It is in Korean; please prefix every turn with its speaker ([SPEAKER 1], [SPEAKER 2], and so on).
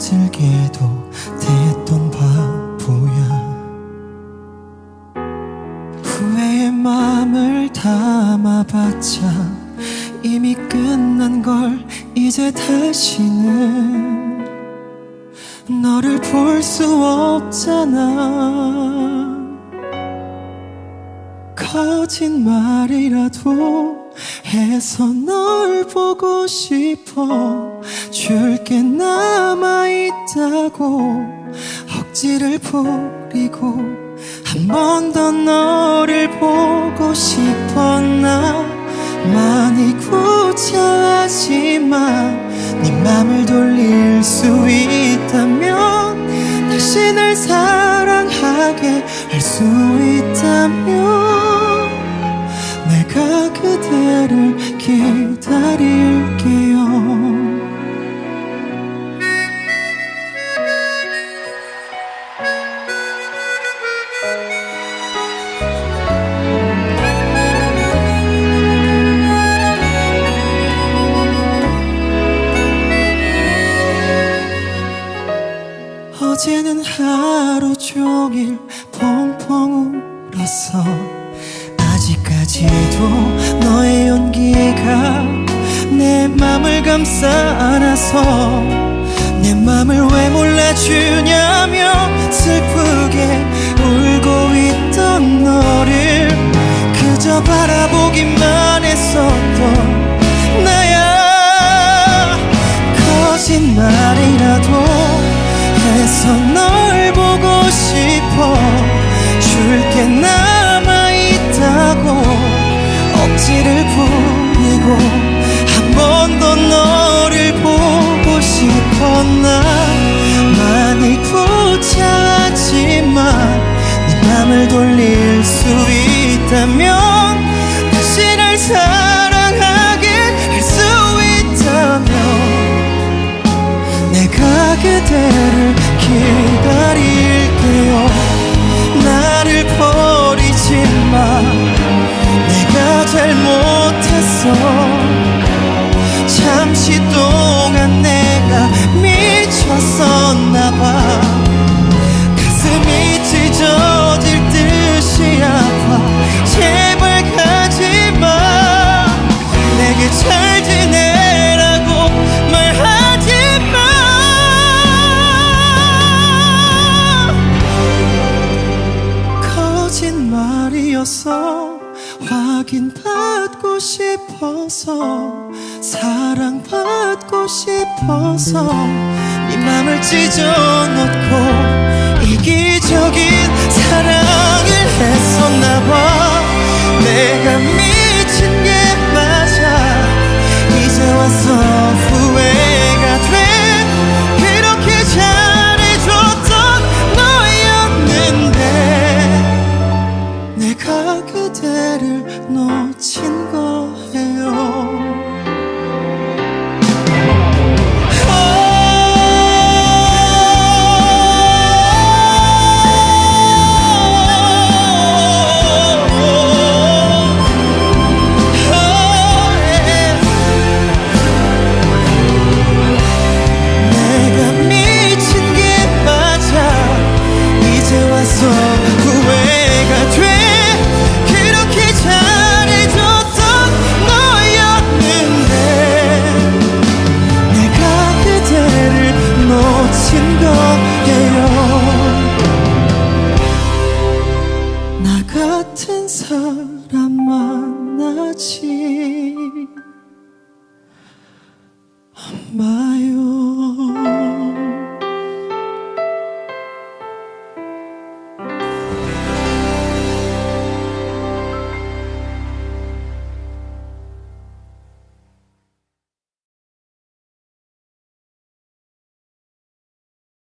[SPEAKER 1] 모질게도 됐던 바보야. 후회의 마음을 담아봤자 이미 끝난 걸 이제 다시는 너를 볼 수 없잖아. 거짓말이라도 해서 널 보고 싶어. 줄게 남아있다고. 억지를 부리고 한 번 더 너를 보고 싶어 나. 많이 구차하지만 네 맘을 돌릴 수 있다면 다시 날 사랑하게 할 수 있다면 기다릴게요. 어제는 하루 종일 펑펑 울었어. 아직까지도 너의 연기가 내 맘을 감싸 안아서 내 맘을 왜 몰라주냐며 슬프게 울고 있던 너를 그저 바라보기만 했었던 나야. 거짓말이라도 해서 널 보고 싶어 줄게 남아있다고 억지를 부리고 있다면 다시 날 사랑하게 할 수 있다면 내가 그대 잘 지내라고 말하지 마. 거짓말이었어 확인받고 싶어서 사랑받고 싶어서 네 맘을 찢어놓고 그대를 놓친 거 사람 만나지. 마요